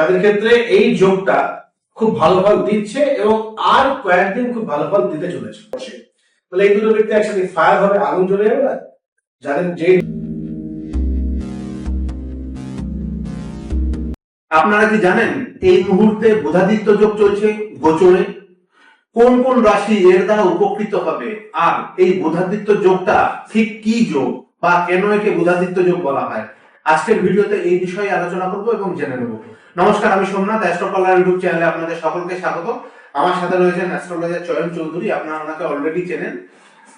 যাদের ক্ষেত্রে এই যোগটা খুব ভালো ফল দিচ্ছে এবং আর কয়েকদিন খুব ভালো ফল দিতে চলেছে। তাহলে এই দুটো ব্যক্তি একসাথে ফায়ার হবে, আগুন জ্বলে যাবে না? যে আপনারা কি জানেন এই মুহূর্তে বোধাদিত্য যোগ চলছে গোচরে? কোন কোন রাশি এর দ্বারা উপকৃত হবে? আর এই বোধাদিত্য যোগটা ঠিক কি যোগ বা কেন একে বোধাদিত্য যোগ বলা হয়? আজকের ভিডিওতে এই বিষয়ে আলোচনা করব এবং জেনে নেব। নমস্কার, আমি সোমনাথ অ্যাস্ট্রোকলার ইউটিউব চ্যানেলে আপনাদের সকলকে স্বাগত। আমার সাথে রয়েছেন অ্যাস্ট্রোলজার চয়ন চৌধুরী, আপনারা ওনাকে অলরেডি চেনেন।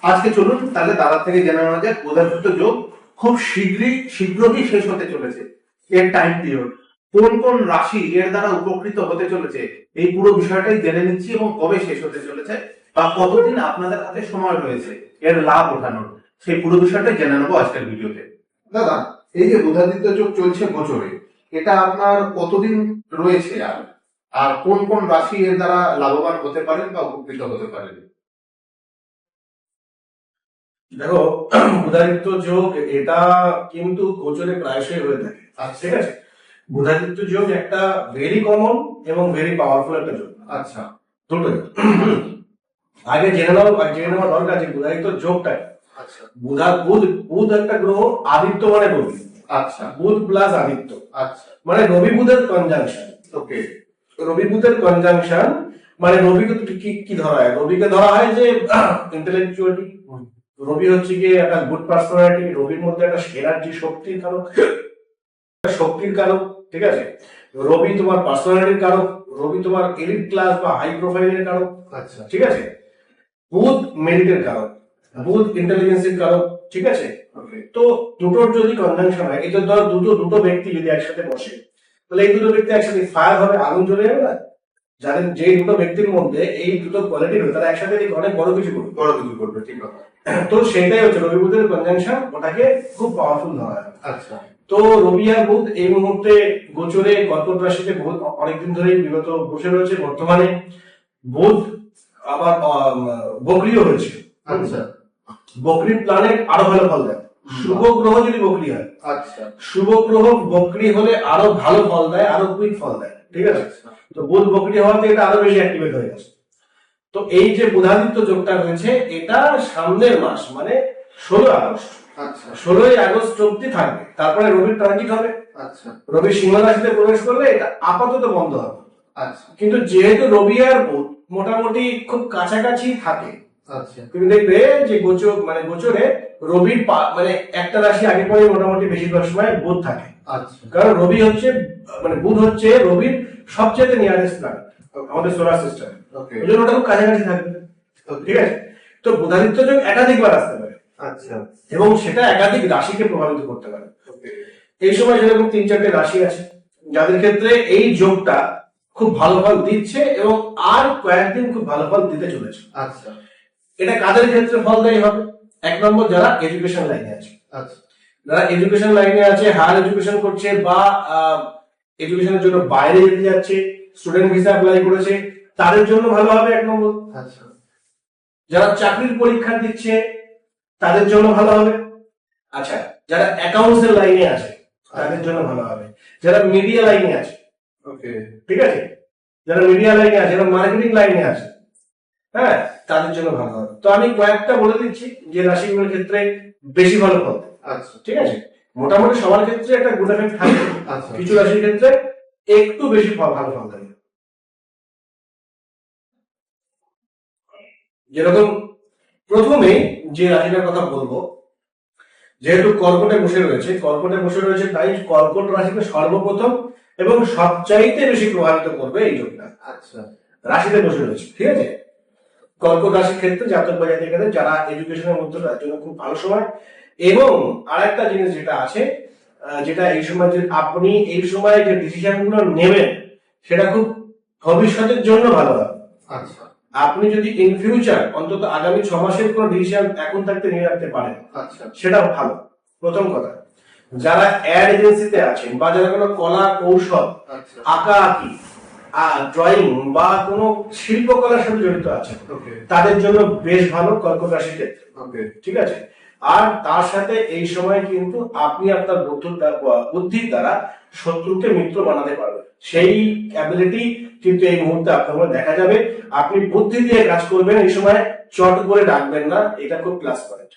আজকে চলুন, তাহলে দাদার থেকে জেনে নেওয়া যাক বোধাদিত্য যোগ খুব শীঘ্রই শীঘ্রই শেষ হতে চলেছে। এর টাইম পিরিয়ড কোন কোন রাশি এর দ্বারা উপকৃত হতে চলেছে, এই পুরো বিষয়টাই জেনে নিচ্ছি এবং কবে শেষ হতে চলেছে বা কতদিন আপনাদের হাতে সময় রয়েছে, এর লাভ ওঠানোর। সেই পুরো বিষয়টাই জেনে নেব আজকের ভিডিওতে। দাদা, এই যে বুধাদিত্য যোগ চলছে গোচরে এটা আপনার কতদিন রয়েছে আর? আর কোন কোন রাশি এর দ্বারা লাভবান হতে পারেন বা উপকৃত হতে পারেন? দেখো বুধাদিত্য যোগ এটা কিন্তু গোচরে প্রায়শই হয়ে থাকে। আচ্ছা। ঠিক আছে? বুধাদিত্য যোগ একটা ভেরি কমন এবং ভেরি পাওয়ারফুল একটা যোগ। আচ্ছা। দুটোই। আগে জেনে নাও জেনে নেওয়া দরকার যে বুধাদিত্য যোগটা। আচ্ছা। বুধা বুধ বুধ একটা গ্রহ আদিত্য মানে রবি আচ্ছা বুধ প্লাস আদিত্য। আচ্ছা। মানে রবি বুধের কনজাংশন ওকে রবি বুধের কনজাংশন মানে রবিকে কি কি ধরা হয়? রবিকে ধরা হয় যে ইন্টেলেকচুয়ালিটি রবি হচ্ছে গিয়ে একটা গুড পার্সোনালিটি রবির মধ্যে একটা এনার্জি শক্তির কারক শক্তির কারক ঠিক আছে? রবি তোমার পার্সোনালিটির কারক রবি তোমার এলিট ক্লাস বা হাই প্রোফাইলের কারক আচ্ছা। ঠিক আছে? বুধ মেরিটের কারক বুধ ইন্টেলিজেন্সের কারক ঠিক আছে? তো দুটোর যদি কনজাংশন হয় এই যে ধর দুটো দুটো ব্যক্তি যদি একসাথে বসে তাহলে এই দুটো ব্যক্তি একসাথে ফায়ার হবে আগুন জ্বলে যাবে? না যাদের যে দুটো ব্যক্তির মধ্যে এই দুটো কোয়ালিটি রয়েছে তারা একসাথে অনেক বড় কিছু করবে। বড় কিছু করবে ঠিক কথা। তো সেটাই হচ্ছে রবি বুধের কনজাংশন ওটাকে খুব পাওয়ারফুল ধরা আচ্ছা। তো রবি আর বুধ এই মুহূর্তে গোচরে কর্কট রাশিতে বুধ অনেকদিন ধরেই বিগত বসে রয়েছে বর্তমানে। বুধ আবার বকরিও হয়েছে। আচ্ছা। বকরি প্ল্যানেট আরও ভালো ফল দেয়। শুভ গ্রহ যদি বকরি হয়। আচ্ছা। শুভ গ্রহ বকরি হলে আরও ভালো ফল দেয় আরও কুইক ফল দেয়। ঠিক আছে? আচ্ছা। তো বুধ বকরি হওয়াতে এটা আরও বেশি অ্যাক্টিভেট হয়ে গেছে। তো এই যে বুধাদিত্য যোগটা রয়েছে এটা সামনের মাস মানে ষোলো আগস্ট। আচ্ছা। ষোলোই আগস্ট অব্দি থাকবে। তারপরে রবির ট্রানজিট হবে। আচ্ছা। রবি সিংহ রাশিতে প্রবেশ করলে এটা আপাতত বন্ধ হবে। আচ্ছা। কিন্তু যেহেতু রবি আর বুধ মোটামুটি খুব কাছাকাছি থাকে আচ্ছা। তুমি দেখবে যে গোচর মানে গোচরে রবির মানে একটা রাশি আগে পরে মোটামুটি বেশিরভাগ সময় বুধ থাকে। আচ্ছা। কারণ রবি হচ্ছে মানে বুধ হচ্ছে রবির সবচেয়ে নিয়ারেস্ট প্ল্যানেট আমাদের সোলার সিস্টেমে ওকে ওই জন্য ওটা খুব কাছাকাছি থাকবে। ঠিক আছে? তো বুধাদিত্য যোগ একাধিকবার আসতে পারে। আচ্ছা। এবং সেটা একাধিক রাশিকে প্রভাবিত করতে পারে। এই সময় যেরকম তিন চারটে রাশি আছে যাদের ক্ষেত্রে এই যোগটা খুব ভালো ফল দিচ্ছে এবং আর কয়েকদিন খুব ভালো ফল দিতে চলেছে। আচ্ছা। এটা কাদের ক্ষেত্রে ফলদায়ী হবে? এক নম্বর যারা এডুকেশন লাইনে আছে। আচ্ছা। যারা এডুকেশন লাইনে আছে হায়ার এডুকেশন করছে বা এডুকেশনের জন্য বাইরে যেতে যাচ্ছে স্টুডেন্ট ভিসা অ্যাপ্লাই করেছে তাদের জন্য ভালো হবে এক নম্বর। আচ্ছা। যারা চাকরির পরীক্ষা দিচ্ছে তাদের জন্য ভালো হবে। আচ্ছা যারা অ্যাকাউন্টস এর লাইনে আছে তাদের জন্য ভালো হবে। যারা মিডিয়া লাইনে আছে ওকে ঠিক আছে? যারা মিডিয়া লাইনে আছে যারা মার্কেটিং লাইনে আছে হ্যাঁ তাদের জন্য ভালো হবে। তো আমি কয়েকটা বলে দিচ্ছি যে রাশিগুলোর ক্ষেত্রে বেশি ভালো ফল আচ্ছা। ঠিক আছে? মোটামুটি সবার ক্ষেত্রে একটা গুড এফেক্ট থাকে। আচ্ছা। কিছু রাশির ক্ষেত্রে একটু বেশি ভালো ফল দেবে যেরকম প্রথমে যে রাশিটার কথা বলব যেহেতু কর্কটে বসে রয়েছে কর্কটে বসে রয়েছে তাই কর্কট রাশিকে সর্বপ্রথম এবং সবচাইতে বেশি প্রভাবিত করবে এই যোগটা। আচ্ছা। রাশিতে বসে রয়েছে ঠিক আছে? কর্কট রাশির ক্ষেত্রে জাতক বা জাতিকাদের যারা এডুকেশনের মধ্যে তার জন্য খুব ভালো সময়। এবং আরেকটা জিনিস যেটা আছে যেটা এই সময় যে আপনি এই সময় যে ডিসিশনগুলো নেবেন সেটা খুব ভবিষ্যতের জন্য ভালো হবে। আচ্ছা। আপনি যদি ইন ফিউচার অন্তত আগামী ছ মাসের কোনো ডিসিশন এখন থাকতে নিয়ে রাখতে পারেন আচ্ছা। সেটা ভালো। প্রথম কথা যারা অ্যাড এজেন্সিতে আছেন বা যারা কোনো কলা কৌশল আচ্ছা। আঁকা আঁকি ড্রয়িং বা কোনো শিল্পকলার সাথে জড়িত আছে। তাদের জন্য বেশ ভালো কর্কট রাশির ক্ষেত্রে ঠিক আছে? আর তার সাথে এই সময় কিন্তু আপনি আপনার বুদ্ধির বুদ্ধির দ্বারা শত্রুকে মিত্র বানাতে পারবেন। সেই অ্যাবিলিটি কিন্তু এই মুহূর্তে আপনার মধ্যে দেখা যাবে। আপনি বুদ্ধি দিয়ে কাজ করবেন এই সময় চট করে ডাকবেন না এটা খুব প্লাস পয়েন্ট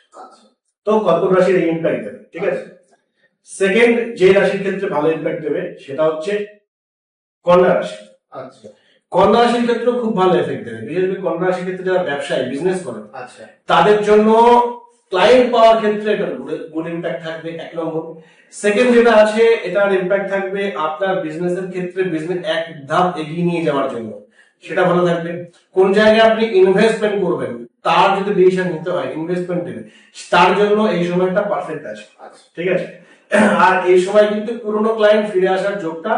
তো কর্কট রাশির এই ইম্প্যাক্ট দেবে ঠিক আছে? সেকেন্ড যে রাশির ক্ষেত্রে ভালো ইম্প্যাক্ট দেবে সেটা হচ্ছে কন্যা রাশি। আচ্ছা। কন্যা রাশির ক্ষেত্রে খুব ভালো এফেক্ট দেবে। বিশেষ করে কন্যা রাশির ক্ষেত্রে যারা ব্যবসায়ী বিজনেস করে আচ্ছা। তাদের জন্য ক্লায়েন্ট পাওয়ার ক্ষেত্রে এটা গুড ইম্প্যাক্ট থাকবে এক নম্বর। সেকেন্ড যেটা আছে এটার ইম্প্যাক্ট থাকবে আপনার বিজনেসের ক্ষেত্রে বিজনেস এক ধাপ এগিয়ে নিয়ে যাওয়ার জন্য। সেটা ভালো থাকবে। কোন জায়গায় আপনি ইনভেস্টমেন্ট করবেন তার যদি ডিসিশন নিতে হয় ইনভেস্টমেন্ট ইনভেস্টমেন্টের তার জন্য এই সময়টা পারফেক্ট আছে। আচ্ছা। ঠিক আছে? আর এই সময় কিন্তু পুরনো ক্লায়েন্ট ফিরে আসার যোগটা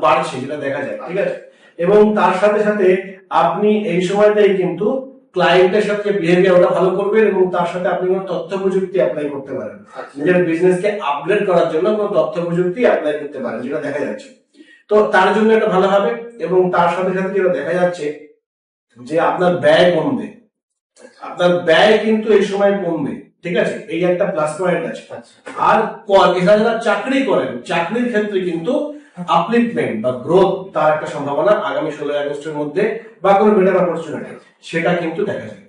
বাড়ছে যেটা দেখা যায় ঠিক আছে? এবং তার সাথে সাথে আপনি এই সময়টাই কিন্তু ক্লায়েন্টের সাথে বিহেভিয়ারটা ভালো করবেন এবং তার সাথে আপনি কোনো তথ্য প্রযুক্তি অ্যাপ্লাই করতে পারেন। আচ্ছা। নিজের বিজনেসকে আপগ্রেড করার জন্য কোনো তথ্য প্রযুক্তি অ্যাপ্লাই করতে পারেন যেটা দেখা যাচ্ছে। তো তার জন্য এটা ভালো হবে এবং তার সাথে সাথে যেটা দেখা যাচ্ছে যে আপনার ব্যয় কমবে। আপনার ব্যয় কিন্তু এই সময় কমবে ঠিক আছে? এই একটা প্লাস পয়েন্ট আছে। আচ্ছা। আর যারা চাকরি করেন চাকরির ক্ষেত্রে কিন্তু আপলিফমেন্ট বা গ্রোথ তার একটা সম্ভাবনা আগামী ষোলোই আগস্টের মধ্যে বা কোনো বেটার অপরচুনিটি সেটা কিন্তু দেখা যায়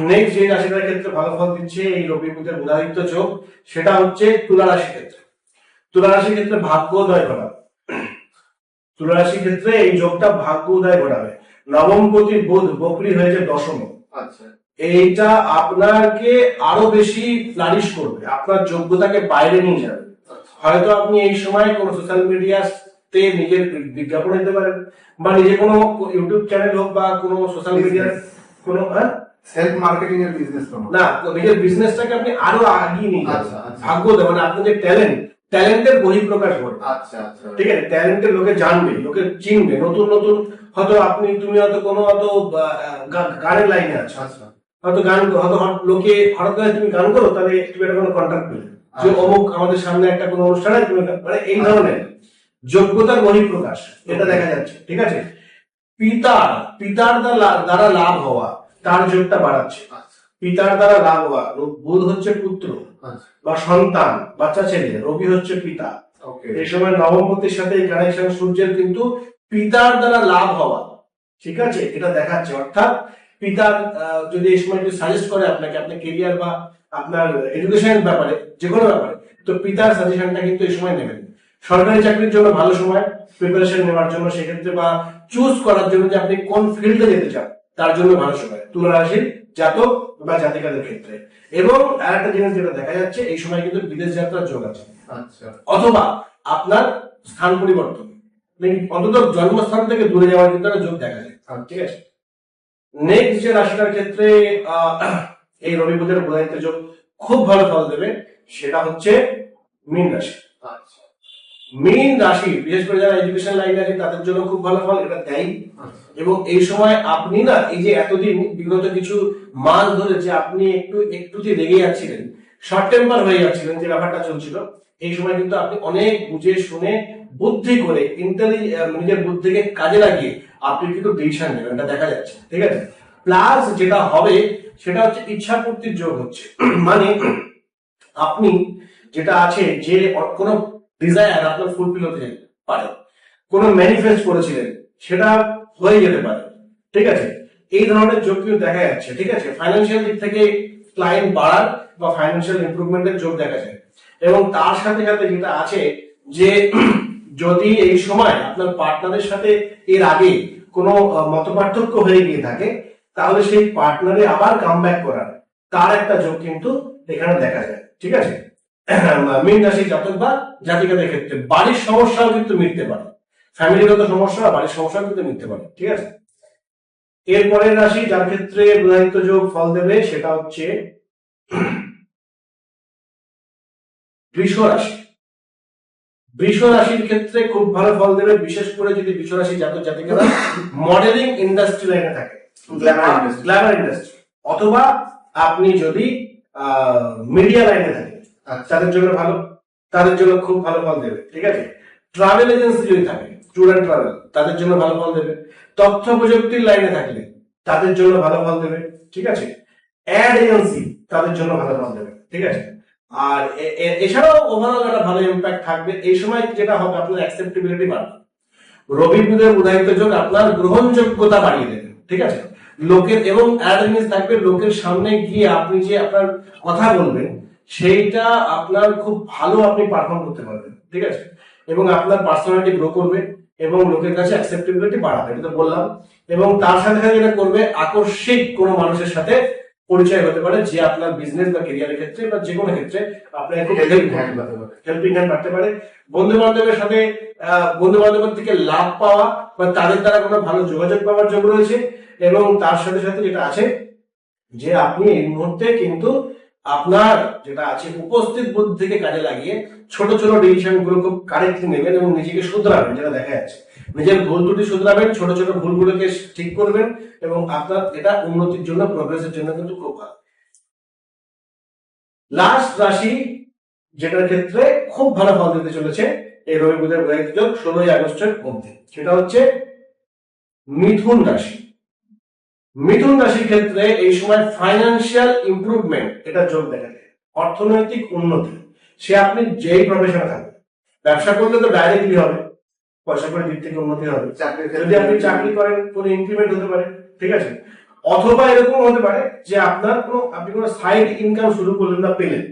নেক্সট যে রাশিটার ক্ষেত্রে ভালো ফল দিচ্ছে এই রবি বুধের বুধাদিত্য যোগ সেটা হচ্ছে তুলা রাশির ক্ষেত্রে। তুলা রাশির ক্ষেত্রে ভাগ্য উদয় ঘটাবে। তুলা রাশির ক্ষেত্রে এই যোগটা ভাগ্য উদয় ঘটাবে। নবমপতি বুধ বকরি হয়েছে দশম। আচ্ছা। এইটা আপনাকে আরও বেশি ফ্লারিশ করবে। আপনার যোগ্যতাকে বাইরে নিয়ে যাবে। হয়তো আপনি এই সময় কোনো সোশ্যাল মিডিয়াতে নিজের বিজ্ঞাপন দিতে পারেন বা নিজে কোনো ইউটিউব চ্যানেল হোক বা কোনো সোশ্যাল মিডিয়ার কোনো হ্যাঁ? সেলফ মার্কেটিং এর বিজনেস না নিজের বিজনেসটাকে আপনি আরও আগিয়ে নিয়ে আচ্ছা, আচ্ছা। ভাগ্য মানে আপনার যে ট্যালেন্ট ট্যালেন্টের বহিঃপ্রকাশ ঘটবে আচ্ছা আচ্ছা। ঠিক আছে? ট্যালেন্টের লোকে জানবে লোকে চিনবে। নতুন নতুন হয়তো আপনি তুমি হয়তো কোনো হয়তো গানের লাইনে আছো। আচ্ছা। হয়তো গান হয়তো লোকে হঠাৎ করে তুমি গান করো তাহলে তুমি একটা কোনো কন্ট্যাক্ট পেলে যে। অমুক আমাদের সামনে একটা কোনো অনুষ্ঠানে মানে এই ধরনের যোগ্যতার বহিঃপ্রকাশ এটা দেখা যাচ্ছে ঠিক আছে? পিতার পিতার দ্বারা লাভ হওয়া তার যোগটা বাড়াচ্ছে। আচ্ছা। পিতার দ্বারা লাভ হওয়া বুধ হচ্ছে পুত্র আচ্ছা। বা সন্তান বাচ্চা ছেলে রবি হচ্ছে পিতা। এই সময় নবমপতির সাথে এই কানেকশন সূর্যের কিন্তু পিতার দ্বারা লাভ হওয়া ঠিক আছে? এটা দেখাচ্ছে। অর্থাৎ পিতার যদি এই সময় একটু সাজেস্ট করে আপনাকে আপনার কেরিয়ার বা আপনার এডুকেশনের ব্যাপারে যে কোনো ব্যাপারে তো পিতার সাজেশনটা কিন্তু এই সময় নেবেন। সরকারি চাকরির জন্য ভালো সময় প্রিপারেশন নেওয়ার জন্য সেক্ষেত্রে বা চুজ করার জন্য যে আপনি কোন ফিল্ডে যেতে চান তার জন্য ভালো সময়। তুলা রাশির জাতক বা জাতিকাদের ক্ষেত্রে। এবং আর একটা জিনিস যেটা দেখা যাচ্ছে এই সময় কিন্তু বিদেশ যাত্রার যোগ আছে। আচ্ছা। অথবা আপনার স্থান পরিবর্তন। মানে অন্তত জন্মস্থান থেকে দূরে যাওয়ার কিন্তু একটা যোগ দেখা যায়। ঠিক আছে? নেক্সট যে রাশিটার ক্ষেত্রে আহ, এই রবি বুধের বুধায়িত্ব যোগ খুব ভালো ফল দেবে সেটা হচ্ছে মীন রাশি। আচ্ছা। মীন রাশি বিশেষ করে যারা এডুকেশন লাইনে আছে তাদের জন্য খুব ভালো ফল এটা দেয়। আচ্ছা। এবং এই সময় আপনি না এই যে এতদিন বিগত কিছু মাস ধরে যে আপনি একটু একটু যে রেগে যাচ্ছিলেন শর্ট টেম্পার হয়ে যাচ্ছিলেন যে ব্যাপারটা চলছিল এই সময় কিন্তু আপনি অনেক বুঝে শুনে বুদ্ধি করে ইন্টেলি নিজের বুদ্ধিকে কাজে লাগিয়ে আপনি কিন্তু ডিসিশন নেবেন এটা দেখা যাচ্ছে ঠিক আছে? প্লাস যেটা হবে সেটা হচ্ছে ইচ্ছা পূর্তির যোগ হচ্ছে। মানে আপনি যেটা আছে যে কোনো ডিজায়ার আপনার ফুলফিল হতে পারে, কোনো ম্যানিফেস্ট করেছিলেন, সেটা হয়ে যেতে পারে, ঠিক আছে? এই ধরনের যোগ কিন্তু দেখা যাচ্ছে, ঠিক আছে? ফাইন্যান্সিয়াল দিক থেকে ক্লায়েন্ট বাড়ার বা ফাইন্যান্সিয়াল ইমপ্রুভমেন্টের যোগ দেখা যায়। এবং তার সাথে সাথে যেটা আছে যে যদি এই সময় আপনার পার্টনারের সাথে এর আগে কোনো মত পার্থক্য হয়ে গিয়ে থাকে তাহলে সেই পার্টনারে আবার কাম ব্যাক করার। তার একটা যোগ কিন্তু এখানে দেখা যায়। ঠিক আছে? মীন রাশি জাতক বা জাতিকাদের ক্ষেত্রে বাড়ির সমস্যাও কিন্তু মিটতে পারে। ফ্যামিলিগত সমস্যা, বাড়ির সমস্যাও কিন্তু মিটতে পারে। ঠিক আছে? এরপরের রাশি যার ক্ষেত্রে বুধায়িত্ব যোগ ফল দেবে, সেটা হচ্ছে বৃষ রাশি। বৃষ রাশির ক্ষেত্রে খুব ভালো ফল দেবে, বিশেষ করে যদি বৃষ রাশি জাতক জাতিকারা মডেলিং ইন্ডাস্ট্রি লাইনে থাকে. গ্ল্যামার ইন্ডাস্ট্রি অথবা আপনি যদি মিডিয়া লাইনে থাকেন আচ্ছা। তাদের জন্য ভালো তাদের জন্য খুব ভালো ফল দেবে ঠিক আছে? ট্রাভেল এজেন্সি যদি থাকে ট্যুর অ্যান্ড ট্রাভেল তাদের জন্য ভালো ফল দেবে। তথ্য প্রযুক্তির লাইনে থাকলে তাদের জন্য ভালো ফল দেবে ঠিক আছে? অ্যাড এজেন্সি তাদের জন্য ভালো ফল দেবে ঠিক আছে? আর এছাড়াও ওভারঅল একটা ভালো ইম্প্যাক্ট থাকবে এই সময় যেটা হবে আপনার অ্যাকসেপ্টেবিলিটি বাড়বে। রবি বুধের উদাহিত যোগ আপনার গ্রহণযোগ্যতা বাড়িয়ে দেবে ঠিক আছে? লোকের এবং জিনিস থাকবে লোকের সামনে গিয়ে আপনি যে আপনার কথা বলবেন সেইটা আপনার খুব ভালো আপনি পারফর্ম করতে পারবেন ঠিক আছে? এবং আপনার পার্সোনালিটি গ্রো করবে এবং লোকের কাছে অ্যাকসেপ্টেবিলিটি বাড়াবে এটা তো বললাম। এবং তার সাথে সাথে যেটা করবে আকস্মিক কোনো মানুষের সাথে পরিচয় হতে পারে যে আপনার বিজনেস বা কেরিয়ারের ক্ষেত্রে বা যে কোনো ক্ষেত্রে আপনার খুব Helping হেল্প hand হতে পারে। হেল্পিং হ্যান্ড পাঠাতে পারে। বন্ধু বান্ধবের সাথে বন্ধু বান্ধবের থেকে লাভ পাওয়া বা তাদের দ্বারা কোনো ভালো যোগাযোগ পাওয়ার যোগ রয়েছে। এবং তার সাথে সাথে যেটা আছে, যে আপনি এই মুহূর্তে কিন্তু আপনার যেটা আছে, উপস্থিত বুদ্ধিকে কাজে লাগিয়ে ছোট ছোট ডিসিশনগুলো খুব কারেক্টলি নেবেন এবং নিজেকে শুধরাবেন, যেটা দেখা যাচ্ছে। নিজের ভুল ত্রুটি শুধরাবেন, ছোট ছোট ভুলগুলোকে ঠিক করবেন এবং আপনার এটা উন্নতির জন্য প্রোগ্রেসের জন্য কিন্তু খুব ভালো। লাস্ট রাশি, যেটার ক্ষেত্রে খুব ভালো ফল দিতে চলেছে, এই রবি বুধের ষোলোই আগস্টের মধ্যে। সেটা হচ্ছে মিথুন রাশি। মিথুন রাশির ক্ষেত্রে এই সময় ফাইন্যান্সিয়াল ইমপ্রুভমেন্ট এটা যোগ দেখা যায়। অর্থনৈতিক উন্নতি সে আপনি যেই প্রফেশনে থাকবেন ব্যবসা করলে তো ডাইরেক্টলি হবে পয়সা করে দিক থেকে উন্নতি হবে। চাকরির যদি আপনি চাকরি করেন কোনো ইনক্রিমেন্ট হতে পারে ঠিক আছে? অথবা এরকম হতে পারে যে আপনার কোনো আপনি কোনো সাইড ইনকাম শুরু করলেন না পেলেন।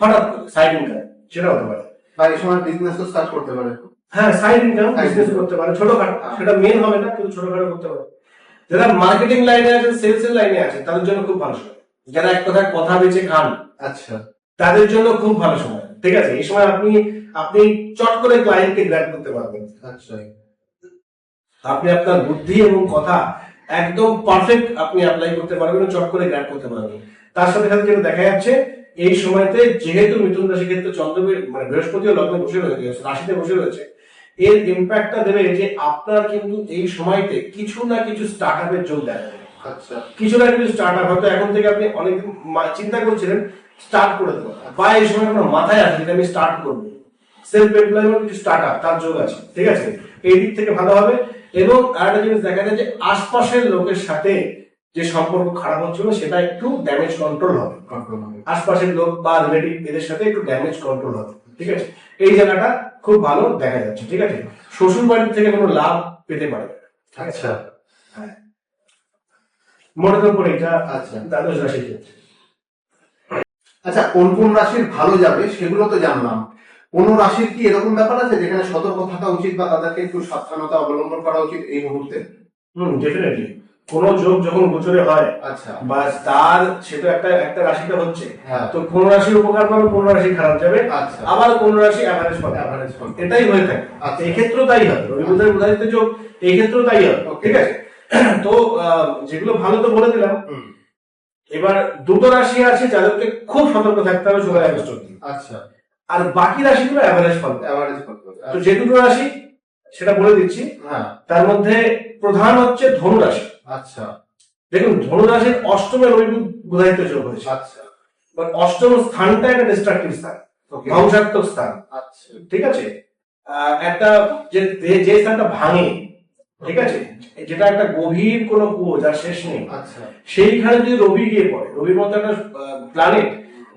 হঠাৎ করে সাইড ইনকাম সেটা হতে পারে। বা এই সময় বিজনেস তো স্টার্ট করতে পারে। হ্যাঁ সাইড ইনকাম বিজনেস করতে পারে ছোটখাটো। সেটা মেন হবে না কিন্তু ছোটখাটো করতে পারে। যারা মার্কেটিং লাইনে আছেন সেলস এর লাইনে আছেন তাদের জন্য খুব ভালো সময়। যারা এক কথায় কথা বেচে খান আচ্ছা। তাদের জন্য খুব ভালো সময়। ঠিক আছে? এই সময় আপনি আপনি চট করে ক্লায়েন্টকে গ্র্যাপ করতে পারবেন। আচ্ছা। আপনি আপনার বুদ্ধি এবং কথা একদম পারফেক্ট আপনি অ্যাপ্লাই করতে পারবেন চট করে গ্র্যাপ করতে পারবেন। তার সাথে সাথে যেটা দেখা যাচ্ছে এই সময়তে যেহেতু মিথুন রাশি ক্ষেত্রে চন্দ্র মানে বৃহস্পতিও লগ্নে বসে রয়েছে রাশিতে বসে রয়েছে এর ইম্প্যাক্টটা দেবে যে আপনার কিন্তু এই সময়তে কিছু না কিছু স্টার্ট আপের যোগ দেখা যাবে আচ্ছা। কিছু না কিছু স্টার্ট আপ হয়তো এখন থেকে আপনি অনেক চিন্তা করছিলেন স্টার্ট করে দেবো। বা এই সময় আপনার মাথায় আছে যে আমি স্টার্ট করব। সেলফ এমপ্লয়মেন্ট কিছু স্টার্ট আপ তার যোগ আছে ঠিক আছে? এই দিক থেকে ভালো হবে। এবং আরেকটা জিনিস দেখা যায় যে আশপাশের লোকের সাথে যে সম্পর্ক খারাপ হচ্ছিল সেটা একটু ড্যামেজ কন্ট্রোল হবে। কন্ট্রোল হবে। আশপাশের লোক বা রিলেটিভ এদের সাথে একটু ড্যামেজ কন্ট্রোল হবে। ঠিক আছে? এই জায়গাটা খুব ভালো দেখা যাচ্ছে ঠিক আছে? শ্বশুর বাড়ির থেকে কোনো লাভ পেতে পারে। আচ্ছা। মনে তো এটা আচ্ছা। দ্বাদশ রাশির ক্ষেত্রে। আচ্ছা কোন কোন রাশির ভালো যাবে সেগুলো তো জানলাম। কোন রাশির কি এরকম ব্যাপার আছে যেখানে সতর্ক থাকা উচিত বা তাদেরকে একটু সাবধানতা অবলম্বন করা উচিত এই মুহূর্তে? হুম ডেফিনেটলি কোন যোগ যখন গোচরে হয় আচ্ছা। বা তার সেটা একটা একটা রাশিতে হচ্ছে হ্যাঁ। তো কোন রাশির উপকার পাবে কোন রাশি খারাপ যাবে আচ্ছা। আবার কোন রাশি অ্যাভারেজ পাবে। অ্যাভারেজ ফল এটাই হয়ে থাকে। আচ্ছা। এই ক্ষেত্রেও তাই হবে। রবি বুধের উদাহরিত যোগ এই ক্ষেত্রেও তাই Okay. ঠিক আছে? তো যেগুলো ভালো তো বলে দিলাম। এবার দুটো রাশি আছে যাদেরকে খুব সতর্ক থাকতে হবে ষোলোই আগস্ট অব্দি আচ্ছা। আর বাকি রাশিগুলো অ্যাভারেজ ফল অ্যাভারেজ ফল তো যে দুটো রাশি সেটা বলে দিচ্ছি। হ্যাঁ। তার মধ্যে প্রধান হচ্ছে ধনু রাশি। আচ্ছা। দেখুন ধনু রাশির অষ্টমে রবি বুধায়িত যোগ হয়েছে। আচ্ছা। But অষ্টম স্থানটা একটা ডিস্ট্রাকটিভ স্থান ধ্বংসাত্মক স্থান। আচ্ছা। ঠিক আছে? একটা যে যে- স্থানটা ভাঙে ঠিক আছে? যেটা একটা গভীর কোনো কুয়ো যার শেষ নেই। আচ্ছা। সেইখানে যদি রবি গিয়ে পড়ে রবির মতো একটা প্ল্যানেট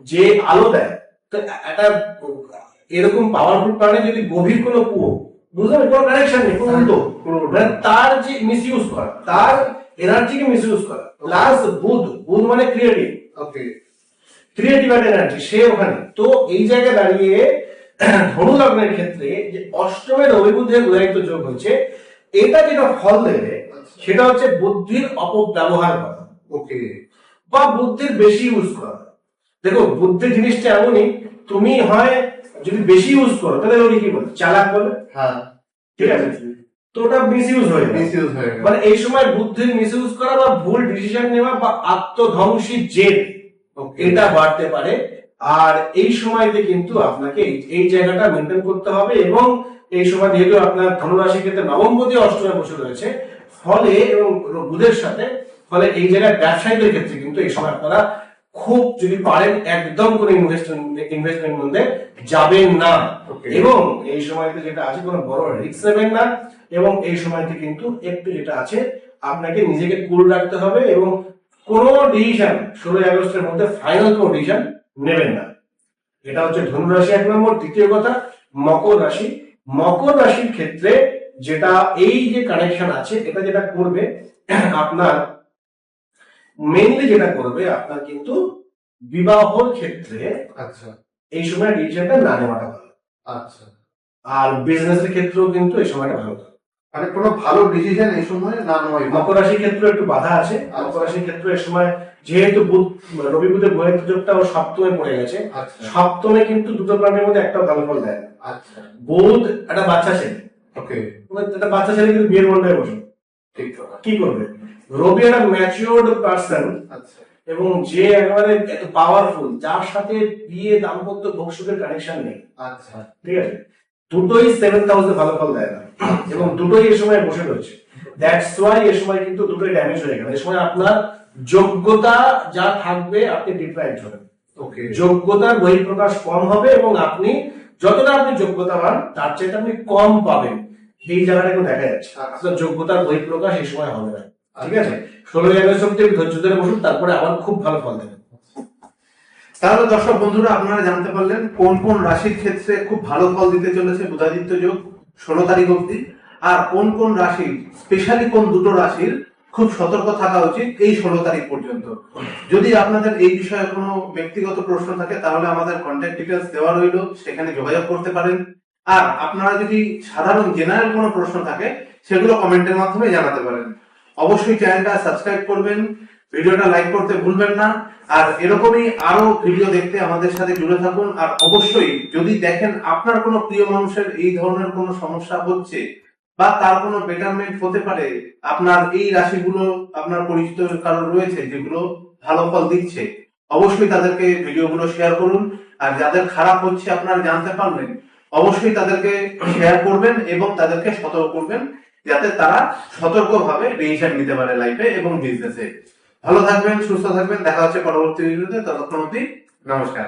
যে আলো দেয় তো একটা এরকম পাওয়ারফুল প্ল্যানেট যদি গভীর কোনো কুয়ো বুঝতে কোনো কানেকশন নেই কোনো উল্টো। মানে তার যে মিসইউজ করা তার এনার্জিকে মিসইউজ করা। প্লাস বুধ বুধ মানে ক্রিয়েটিভ ওকে ক্রিয়েটিভ এনার্জি সে ওখানে। তো এই জায়গায় দাঁড়িয়ে ধনু লগ্নের ক্ষেত্রে যে অষ্টমের রবিবুদ্ধের উদয়িত যোগ হয়েছে এটা যেটা ফল দেবে সেটা হচ্ছে বুদ্ধির অপব্যবহার করা। ওকে বা বুদ্ধির বেশি ইউজ করা। দেখো বুদ্ধি জিনিসটা এমনই তুমি হয় যদি বেশি ইউজ করো তাহলে ওকে কি বলে? চালাক বলে। হ্যাঁ। ঠিক আছে? তো ওটা মিস ইউজ হয়ে মিসইউজ হয়ে মানে এই সময় বুদ্ধির মিস ইউজ করা বা ভুল ডিসিশন নেওয়া বা আত্মধ্বংসী জেদ এটা বাড়তে পারে। আর এই সময়তে কিন্তু আপনাকে এই- জায়গাটা মেনটেন করতে হবে এবং এই সময় যেহেতু আপনার ধনুরাশি ক্ষেত্রে নবম নবমপতি অষ্টমে বসে রয়েছে ফলে এবং বুধের সাথে ফলে এই জায়গায় ব্যবসায়ীদের ক্ষেত্রে কিন্তু এই সময় আপনারা খুব যদি পারেন একদম কোনো ইনভেস্টমেন্ট মধ্যে যাবেন না। এবং এই সময়তে যেটা আছে কোনো বড় রিস্ক নেবেন না। এবং এই সময়তে কিন্তু একটু যেটা আছে আপনাকে নিজেকে কুল রাখতে হবে এবং কোনো ডিসিশন ষোলোই আগস্টের মধ্যে ফাইনাল কোনো ডিসিশন নেবেন না। এটা হচ্ছে ধনু রাশি এক নম্বর। দ্বিতীয় কথা মকর রাশি। মকর রাশির ক্ষেত্রে যেটা এই যে কানেকশন আছে এটা যেটা করবে আপনার মেইনলি যেটা করবে আপনার কিন্তু বিবাহর ক্ষেত্রে আচ্ছা। এই সময় ডিসিশনটা না নেওয়াটা ভালো। আচ্ছা। আর বিজনেসের ক্ষেত্রেও কিন্তু এই সময়টা ভালো। মানে কোনো ভালো ডিসিশন এই সময় না ভালো। মকর রাশির ক্ষেত্রে একটু বাধা আছে। মকর রাশির ক্ষেত্রে এই সময় যেহেতু বুধ রবি বুধের বইয়ের যোগটা ও সপ্তমে পড়ে গেছে। আচ্ছা। সপ্তমে কিন্তু দুটো প্রাণের মধ্যে একটা ভালো ফল দেয়। আচ্ছা। বুধ একটা বাচ্চা ছেলে। ওকে একটা বাচ্চা ছেলে কিন্তু বিয়ের মন্ডলে বসে। ঠিক কি করবে? রবি একটা ম্যাচিওর্ড পার্সন আচ্ছা। এবং যে একেবারে এত পাওয়ারফুল যার সাথে বিয়ে দাম্পত্য ভোগ সুখের কানেকশন নেই। আচ্ছা। ঠিক আছে? দুটোই সেভেন্থ হাউসে ভালো ফল দেয় না। এবং দুটোই এ সময় বসে রয়েছে। দ্যাটস ওয়াই এ সময় কিন্তু দুটোই ড্যামেজ হয়ে গেল। এ সময় আপনার যোগ্যতা যা থাকবে আপনি ডিপ্রাইভ হবেন। ওকে। যোগ্যতার বহিঃপ্রকাশ কম হবে এবং আপনি যতটা আপনি যোগ্যতাবান তার চাইতে আপনি কম পাবেন। এই জায়গাটা কিন্তু দেখা যাচ্ছে। আপনার যোগ্যতার বহিঃপ্রকাশ এই সময় হবে না। ঠিক আছে ষোলোই আগস্ট অব্দি ধৈর্য ধরে বসুন, তারপরে আবার খুব ভালো ফল দেবেন তাহলে দর্শক বন্ধুরা, আপনারা জানতে পারলেন কোন কোন রাশির ক্ষেত্রে খুব ভালো ফল দিতে চলেছে বুধাদিত্য যোগ ষোলো তারিখ অবধি, আর কোন কোন রাশির, স্পেশালি কোন দুটো রাশির খুব সতর্ক থাকা উচিত এই ষোলো তারিখ পর্যন্ত। যদি আপনাদের এই বিষয়ে কোনো ব্যক্তিগত প্রশ্ন থাকে, তাহলে আমাদের কন্ট্যাক্ট ডিটেলস দেওয়া রইল, সেখানে যোগাযোগ করতে পারেন। আর আপনারা যদি সাধারণ জেনারেল কোনো প্রশ্ন থাকে, সেগুলো কমেন্টের মাধ্যমে জানাতে পারেন। অবশ্যই চ্যানেলটা সাবস্ক্রাইব করবেন, ভিডিওটা লাইক করতে ভুলবেন না, আর এরকমই আরও ভিডিও দেখতে আমাদের সাথে জুড়ে থাকুন, আর অবশ্যই যদি দেখেন আপনার কোনো প্রিয় মানুষের এই ধরনের কোনো সমস্যা হচ্ছে, বা তার কোনো বেটারমেন্ট হতে পারে, আপনার এই রাশিগুলো আপনার পরিচিত কারণ রয়েছে যেগুলো ভালো ফল দিচ্ছে, অবশ্যই তাদেরকে ভিডিওগুলো শেয়ার করুন, আর যাদের খারাপ হচ্ছে আপনারা জানতে পারলেন, অবশ্যই তাদেরকে শেয়ার করবেন এবং তাদেরকে সতর্ক করবেন। যাতে তারা সতর্কভাবে ডিসিশন নিতে পারে লাইফে এবং বিজনেসে ভালো থাকবেন, সুস্থ থাকবেন, দেখা হচ্ছে পরবর্তী ভিডিওতে ততক্ষণ অবধি নমস্কার।